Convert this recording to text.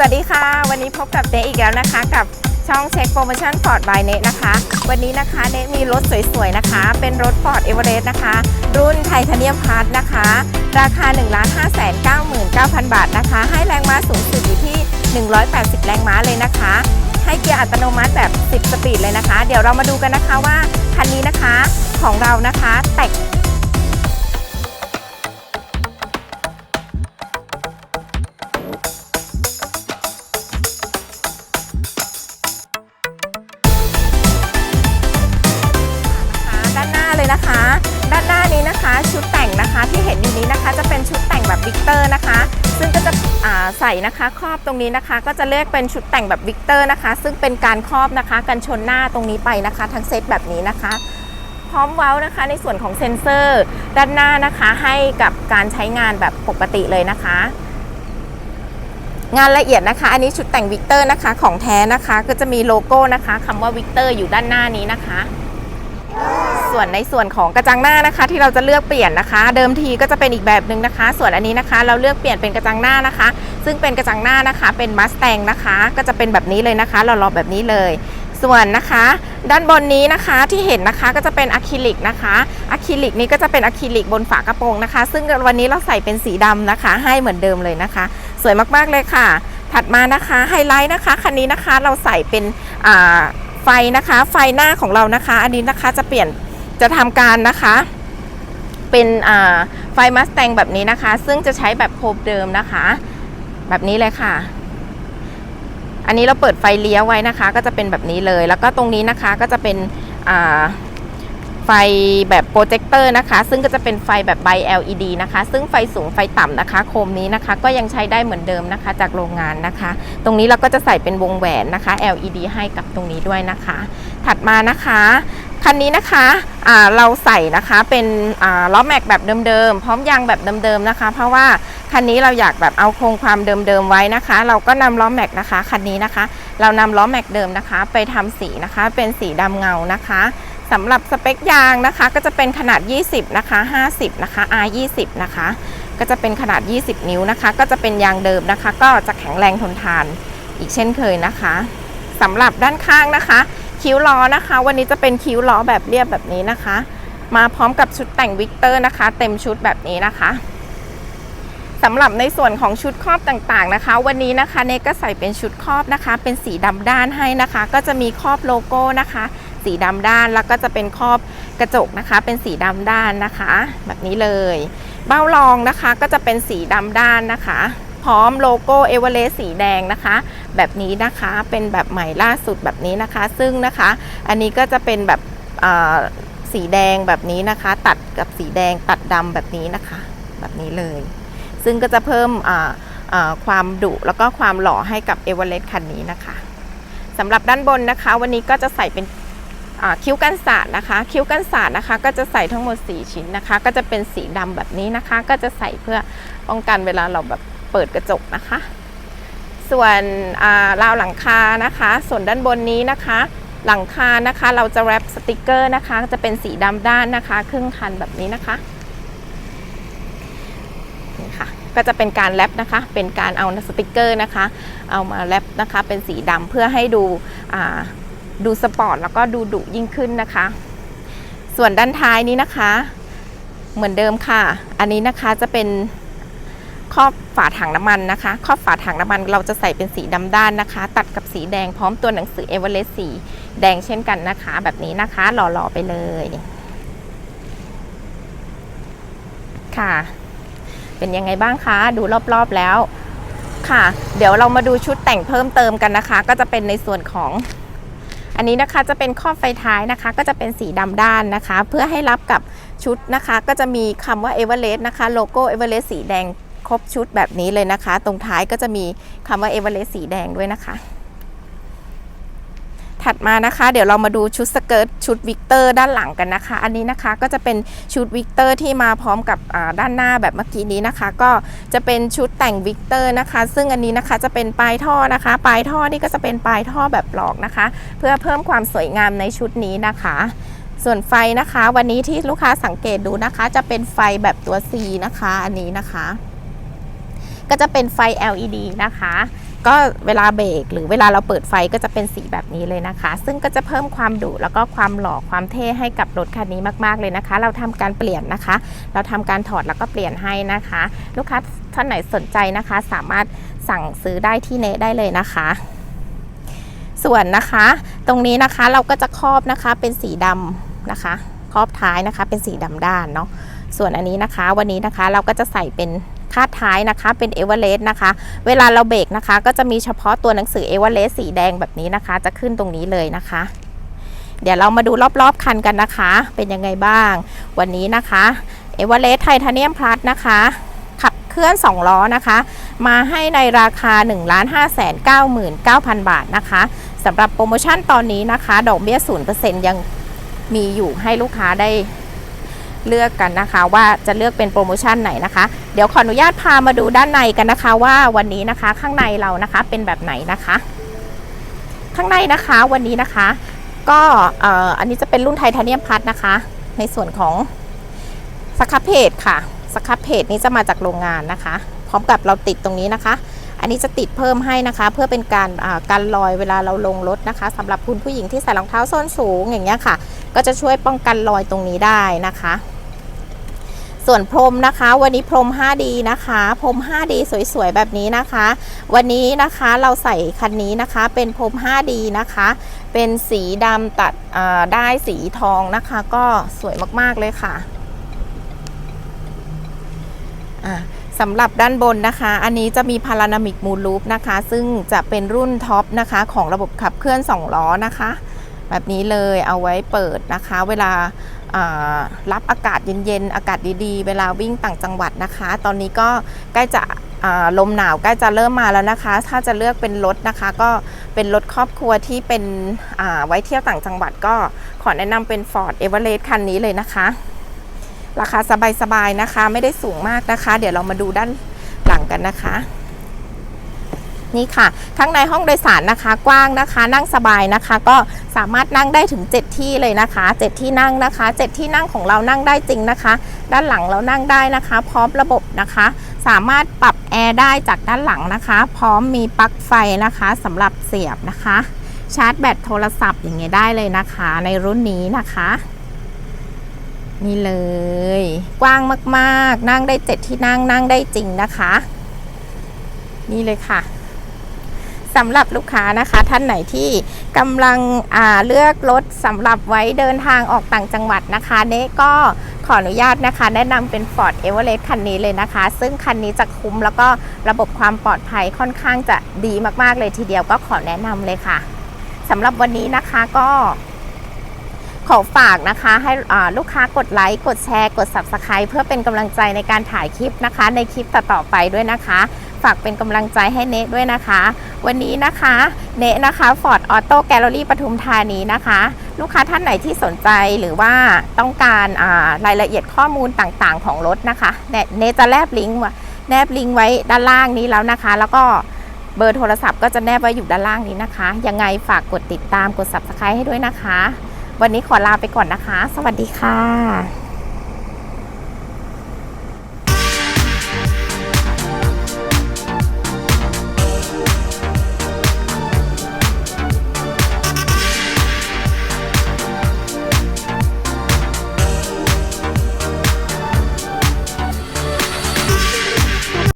วัสดีค่ะ วันนี้พบกับเนอีกแล้วนะคะ กับช่องเช็คโปรโมชั่น Ford by เนนะคะ วันนี้นะคะเนมีรถสวยๆนะคะ เป็นรถ Ford Everest นะคะ รุ่นไทเทเนียมพาร์ทนะคะ ราคา 1 5 9 9 9 0 0 บาทนะคะ ให้แรงม้าสูงสุดอยู่ที่ 180 แรงม้าเลยนะคะ ให้เกียร์อัตโนมัติแบบ 10 สปีดเลยนะคะ เดี๋ยวเรามาดูกันนะคะว่าคันนี้นะคะของเรานะคะแต่ง ที่เห็นอยู่นี้นะคะจะเป็นชุดแต่งแบบวิกเตอร์นะคะ ซึ่งก็จะใส่นะคะครอบตรงนี้นะคะ ก็จะเรียกเป็นชุดแต่งแบบวิกเตอร์นะคะ ซึ่งเป็นการครอบนะคะกันชนหน้าตรงนี้ไปนะคะ ทั้งเซตแบบนี้นะคะ พร้อมเว้านะคะในส่วนของเซ็นเซอร์ด้านหน้านะคะ ให้กับการใช้งานแบบปกติเลยนะคะ งานละเอียดนะคะ อันนี้ชุดแต่งวิกเตอร์นะคะของแท้นะคะ ก็จะมีโลโก้นะคะคำว่าวิกเตอร์อยู่ด้านหน้านี้นะคะ ส่วนในส่วนของกระจังหน้านะคะ ที่เราจะเลือกเปลี่ยนนะคะ เดิมทีก็จะเป็นอีกแบบหนึ่งนะคะ ส่วนอันนี้นะคะ เราเลือกเปลี่ยนเป็นกระจังหน้านะคะ ซึ่งเป็นกระจังหน้านะคะ เป็นมัสแตงนะคะ ก็จะเป็นแบบนี้เลยนะคะเรารอแบบนี้เลยส่วนนะคะ ด้านบนนี้นะคะที่เห็นนะคะก็จะเป็นอะคริลิกนะคะอะคริลิกนี้ก็จะเป็นอะคริลิกบนฝากระโปรงนะคะ ซึ่งวันนี้เราใส่เป็นสีดำนะคะ ให้เหมือนเดิมเลยนะคะ สวยมากๆเลยค่ะ ถัดมานะคะไฮไลท์นะคะคันนี้นะคะเราใส่เป็นไฟนะคะ ไฟหน้าของเรานะคะ อันนี้นะคะจะเปลี่ยน จะทำการนะคะเป็นไฟมัสแตงแบบนี้นะคะ ซึ่งจะใช้แบบโคบเดิมนะคะ แบบนี้เลยค่ะ อันนี้เราเปิดไฟเลี้ยวไว้นะคะ ก็จะเป็นแบบนี้เลย แล้วก็ตรงนี้นะคะก็จะเป็นไฟแบบโปรเจคเตอร์นะคะ ซึ่งก็จะเป็นไฟแบบใบ LED นะคะ ซึ่งไฟสูงไฟต่ำนะคะ โคมนี้นะคะ ก็ยังใช้ได้เหมือนเดิมนะคะ จากโรงงานนะคะ ตรงนี้เราก็จะใส่เป็นวงแหวนนะคะ LED ให้กับตรงนี้ด้วยนะคะ ถัดมานะคะ คันนี้นะคะอ่าเราใส่นะคะเป็นอ่าล้อแม็กแบบเดิมๆ พร้อมยางแบบเดิมๆนะคะ เพราะว่าคันนี้เราอยากแบบเอาโครงความเดิมๆไว้นะคะ เราก็นำล้อแม็กนะคะคันนี้นะคะ เรานำล้อแม็กเดิมนะคะ ไปทำสีนะคะเป็นสีดำเงานะคะสำหรับสเปคยางนะคะ ก็จะเป็นขนาด 20 นะคะ 50 นะคะ R 20นะคะ ก็จะเป็นขนาด 20 นิ้วนะคะ ก็จะเป็นยางเดิมนะคะ ก็จะแข็งแรงทนทานอีกเช่นเคยนะคะสำหรับด้านข้างนะคะ คิ้วล้อนะคะ วันนี้จะเป็นคิ้วล้อแบบเรียบแบบนี้นะคะ มาพร้อมกับชุดแต่งวิกเตอร์นะคะ เต็มชุดแบบนี้นะคะสำหรับในส่วนของชุดครอบต่างๆนะคะ วันนี้นะคะเนก็ใส่เป็นชุดครอบนะคะ เป็นสีดำด้านให้นะคะ ก็จะมีครอบโลโก้นะคะ สีดำด้านแล้วก็จะเป็นครอบกระจกนะคะ เป็นสีดำด้านนะคะ แบบนี้เลย เบ้ารองนะคะก็จะเป็นสีดำด้านนะคะ พร้อมโลโก้เอเวอเรสต์สีแดงนะคะ แบบนี้นะคะเป็นแบบใหม่ล่าสุดแบบนี้นะคะ ซึ่งนะคะ อันนี้ก็จะเป็นแบบสีแดงแบบนี้นะคะ ตัดกับสีแดงตัดดำแบบนี้นะคะ แบบนี้เลย ซึ่งก็จะเพิ่มความดุแล้วก็ความหล่อให้กับเอเวอเรสต์คันนี้นะคะสำหรับด้านบนนะคะ วันนี้ก็จะใส่เป็นคิ้วกันสาดนะคะ คิ้วกันสาดนะคะ ก็จะใส่ทั้งหมด 4 ชิ้นนะคะ ก็จะเป็นสีดำแบบนี้นะคะ ก็จะใส่เพื่อป้องกันเวลาเราแบบ เปิดกระจกนะคะ ส่วนาราวหลังคานะคะ ส่วนด้านบนนี้นะคะ หลังคานะคะ เราจะแรปสติกเกอร์นะคะ จะเป็นสีดำด้านนะคะ ครึ่งคันแบบนี้นะคะนี่ค่ะก็จะเป็นการแรปนะคะ เป็นการเอาสติกเกอร์นะคะ เอามาแรปนะคะ เป็นสีดำเพื่อให้ดูดูสปอร์ตแล้วก็ดูดุยิ่งขึ้นนะคะ ส่วนด้านท้ายนี้นะคะ เหมือนเดิมค่ะ อันนี้นะคะจะเป็น ครอบฝาถังน้ำมันนะคะ ครอบฝาถังน้ำมันเราจะใส่เป็นสีดำด้านนะคะ ตัดกับสีแดงพร้อมตัวหนังสือเอเวอเรสต์สีแดงเช่นกันนะคะ แบบนี้นะคะหล่อๆไปเลย ค่ะ เป็นยังไงบ้างคะ ดูรอบๆแล้วค่ะ เดี๋ยวเรามาดูชุดแต่งเพิ่มเติมกันนะคะ ก็จะเป็นในส่วนของอันนี้นะคะจะเป็นข้อบไฟท้ายนะคะ ก็จะเป็นสีดำด้านนะคะ เพื่อให้รับกับชุดนะคะ ก็จะมีคำว่า e v e r e s t นะคะ โลโก้ e v e r e s t สีแดง ครบชุดแบบนี้เลยนะคะ ตรงท้ายก็จะมีคำว่า e v e r e s t สีแดงด้วยนะคะ ถัดมานะคะ เดี๋ยวเรามาดูชุดสเกิร์ตชุดวิกเตอร์ด้านหลังกันนะคะ อันนี้นะคะก็จะเป็นชุดวิกเตอร์ที่มาพร้อมกับด้านหน้าแบบเมื่อกี้นี้นะคะ ก็จะเป็นชุดแต่งวิกเตอร์นะคะ ซึ่งอันนี้นะคะจะเป็นปลายท่อนะคะ ปลายท่อนี่ก็จะเป็นปลายท่อแบบปลอกนะคะ เพื่อเพิ่มความสวยงามในชุดนี้นะคะส่วนไฟนะคะ วันนี้ที่ลูกค้าสังเกตดูนะคะ จะเป็นไฟแบบตัว C นะคะ อันนี้นะคะ ก็จะเป็นไฟ LED นะคะ ก็เวลาเบรกหรือเวลาเราเปิดไฟก็จะเป็นสีแบบนี้เลยนะคะ ซึ่งก็จะเพิ่มความดุแล้วก็ความหล่อความเท่ให้กับรถคันนี้มากๆเลยนะคะ เราทำการเปลี่ยนนะคะ เราทำการถอดแล้วก็เปลี่ยนให้นะคะ ลูกค้าท่านไหนสนใจนะคะ สามารถสั่งซื้อได้ที่เนได้เลยนะคะส่วนนะคะ ตรงนี้นะคะเราก็จะครอบนะคะเป็นสีดำนะคะครอบท้ายนะคะเป็นสีดำด้านเนาะส่วนอันนี้นะคะ วันนี้นะคะเราก็จะใส่เป็น คาดท้ายนะคะ เป็นเอเวอเรสต์นะคะ เวลาเราเบรกนะคะ ก็จะมีเฉพาะตัวหนังสือเอเวอเรสต์สีแดงแบบนี้นะคะ จะขึ้นตรงนี้เลยนะคะ เดี๋ยวเรามาดูรอบๆคันกันนะคะ เป็นยังไงบ้าง วันนี้นะคะเอเวอเรสต์ไทเทเนียมพลัสนะคะขับเคลื่อน 2 ล้อนะคะ มาให้ในราคา 1 5 9 9 9 0 0 บาทนะคะสำหรับโปรโมชั่นตอนนี้นะคะ ดอกเบี้ย0%ยังมีอยู่ให้ลูกค้าได้ เลือกกันนะคะว่าจะเลือกเป็นโปรโมชั่นไหนนะคะ เดี๋ยวขออนุญาตพามาดูด้านในกันนะคะ ว่าวันนี้นะคะข้างในเรานะคะเป็นแบบไหนนะคะ ข้างในนะคะวันนี้นะคะ ก็อันนี้จะเป็นรุ่นไทเทเนียมพัดนะคะ ในส่วนของสครับเพจค่ะสครับเพจนี้จะมาจากโรงงานนะคะ พร้อมกับเราติดตรงนี้นะคะ อันนี้จะติดเพิ่มให้นะคะ เพื่อเป็นการอ่ากันรอยเวลาเราลงรถนะคะสำหรับคุณผู้หญิงที่ใส่รองเท้าส้นสูงอย่างเงี้ยค่ะ ก็จะช่วยป้องกันรอยตรงนี้ได้นะคะ ส่วนพรมนะคะ วันนี้พรม 5D นะคะ พรม 5D สวยๆ แบบนี้นะคะ วันนี้นะคะเราใส่คันนี้นะคะ เป็นพรม 5D นะคะ เป็นสีดำตัดได้สีทองนะคะ ก็สวยมากๆเลยค่ะสำหรับด้านบนนะคะ อันนี้จะมีพารานามิกมูลูปนะคะ ซึ่งจะเป็นรุ่นท็อปนะคะ ของระบบขับเคลื่อน 2 ล้อนะคะ แบบนี้เลยเอาไว้เปิดนะคะ เวลา รับอากาศเย็นๆ อากาศดีๆ เวลาวิ่งต่างจังหวัดนะคะ ตอนนี้ก็ใกล้จะลมหนาวใกล้จะเริ่มมาแล้วนะคะ ถ้าจะเลือกเป็นรถนะคะ ก็เป็นรถครอบครัวที่เป็นไว้เที่ยวต่างจังหวัดก็ขอแนะนำเป็น Ford Everest คันนี้เลยนะคะ ราคาสบายๆนะคะ ไม่ได้สูงมากนะคะ เดี๋ยวเรามาดูด้านหลังกันนะคะ นี่ค่ะ ข้างในห้องโดยสารนะคะกว้างนะคะ นั่งสบายนะคะ ก็สามารถนั่งได้ถึง 7 ที่เลยนะคะ 7 ที่นั่งนะคะ 7 ที่นั่งของเรานั่งได้จริงนะคะ ด้านหลังเรานั่งได้นะคะ พร้อมระบบนะคะ สามารถปรับแอร์ได้จากด้านหลังนะคะ พร้อมมีปลั๊กไฟนะคะสำหรับเสียบนะคะ ชาร์จแบตโทรศัพท์อย่างเงี้ยได้เลยนะคะ ในรุ่นนี้นะคะนี่เลย กว้างมากๆ นั่งได้เจ็ดที่นั่งนั่งได้จริงนะคะ นี่เลยค่ะ สำหรับลูกค้านะคะ ท่านไหนที่กำลังเลือกรถสำหรับไว้เดินทางออกต่างจังหวัดนะคะเน่ก็ขออนุญาตนะคะ แนะนำเป็น Ford Everest คันนี้เลยนะคะ ซึ่งคันนี้จะคุ้มแล้วก็ระบบความปลอดภัยค่อนข้างจะดีมากๆเลยทีเดียวก็ขอแนะนำเลยค่ะสำหรับวันนี้นะคะก็ขอฝากนะคะให้ลูกค้ากดไลค์ กดแชร์ กด Subscribe เพื่อเป็นกำลังใจในการถ่ายคลิปนะคะ ในคลิปต่อๆไปด้วยนะคะ ฝากเป็นกำลังใจให้เนทด้วยนะคะ วันนี้นะคะ เนทนะคะ Ford Auto Gallery ปทุมธานีนะคะ ลูกค้าท่านไหนที่สนใจหรือว่าต้องการารายละเอียดข้อมูลต่างๆ ของรถนะคะเนทจะแนบลิงก์แนบลิงก์ไว้ด้านล่างนี้แล้วนะคะ แล้วก็เบอร์โทรศัพท์ก็จะแนบไว้อยู่ด้านล่างนี้นะคะ ยังไงฝากกดติดตามกด Subscribe ให้ด้วยนะคะ วันนี้ขอลาไปก่อนนะคะ สวัสดีค่ะ